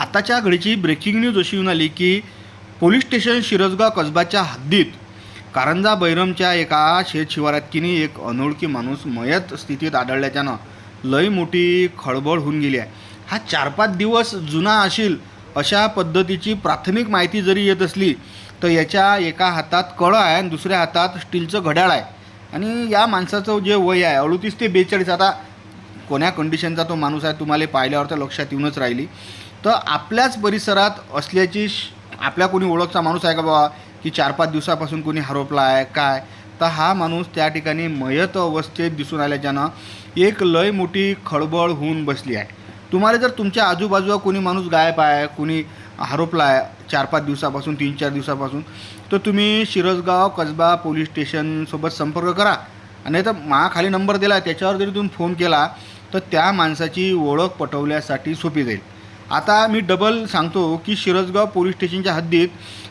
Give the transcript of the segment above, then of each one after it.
आताच्या घडीची breaking news अशी येऊन आली की पोलीस स्टेशन शिरजगाव कसबाच्या हद्दीत कारंजा बैरमच्या एका शेत शिवारात किनी एक अनोळखी माणूस मयत स्थितीत आढळल्याच्यानं लय मोठी खळबळ होऊन गेली आहे. हा चार पाच दिवस जुना असेल अशा पद्धतीची प्राथमिक माहिती जरी येत असली तर याच्या एका हातात कळं आहे आणि दुसऱ्या हातात स्टीलचं घड्याळ आहे. आणि या माणसाचं जे वय आहे अडतीस ते बेचाळीस आता कोण्या कंडिशनचा तो माणूस आहे तुम्हाला पाहिल्यावर तर लक्षात येऊनच राहिली. तर आपल्याच परिसरात असल्याची आपल्या कोणी ओळखचा माणूस आहे का बाबा की चार पाच दिवसापासून कोणी हरपला आहे काय? तर हा माणूस त्या ठिकाणी मयत अवस्थेत दिसून आल्याच्यानं एक लय मोठी खळबळ होऊन बसली आहे. तुम्हाला जर तुमच्या आजूबाजूला कोणी माणूस गायब आहे कोणी हरपला आहे चार पाच दिवसापासून तीन चार दिवसापासून तर तुम्ही शिरसगाव कसबा पोलीस स्टेशनसोबत संपर्क करा. आणि तर मा खाली नंबर दिला त्याच्यावर जरी तुम्ही फोन केला तर त्या माणसाची ओळख पटवल्यासाठी सोपी जाईल. आता मी डबल सांगतो की शिरसगाव पोलीस स्टेशनच्या हद्दीत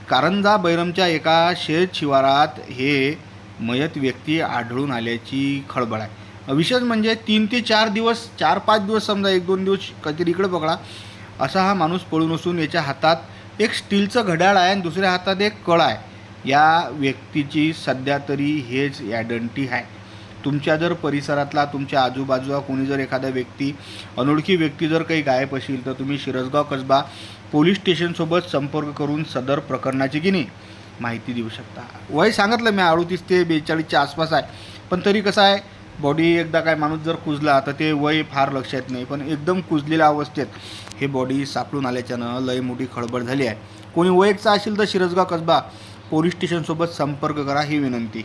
कारंजा बैरमच्या एका शेत शिवारात हे मयत व्यक्ती आढळून आल्याची खळबळ आहे. विशेष म्हणजे तीन ते चार दिवस चार पाच दिवस समजा एक दोन दिवस काहीतरी इकडे पकडा असा हा माणूस पळून असून याच्या हातात एक स्टीलचं घड्याळ आहे आणि दुसऱ्या हातात एक कळ आहे. या व्यक्तीची सध्या तरी हेच आयडेंटिटी आहे. तुमच्या जर परिसरातला तुमच्या आजूबाजूला कोणी जर एखादा व्यक्ती अनोळखी व्यक्ती जर काही गायब असेल तर तुम्ही शिरसगाव कसबा पोलीस स्टेशनसोबत संपर्क करून सदर प्रकरणाची की नाही माहिती देऊ शकता. वय सांगितलं मी अडतीस ते बेचाळीसच्या आसपास आहे. पण तरी कसं आहे बॉडी एकदा काय माणूस जर कुजला तर ते वय फार लक्षात नाही. पण एकदम कुजलेल्या अवस्थेत हे बॉडी सापडून आल्याच्यानं लय मोठी खळबळ झाली आहे. कोणी वयचा असेल तर शिरसगाव कसबा पोलीस स्टेशनसोबत संपर्क करा ही विनंती.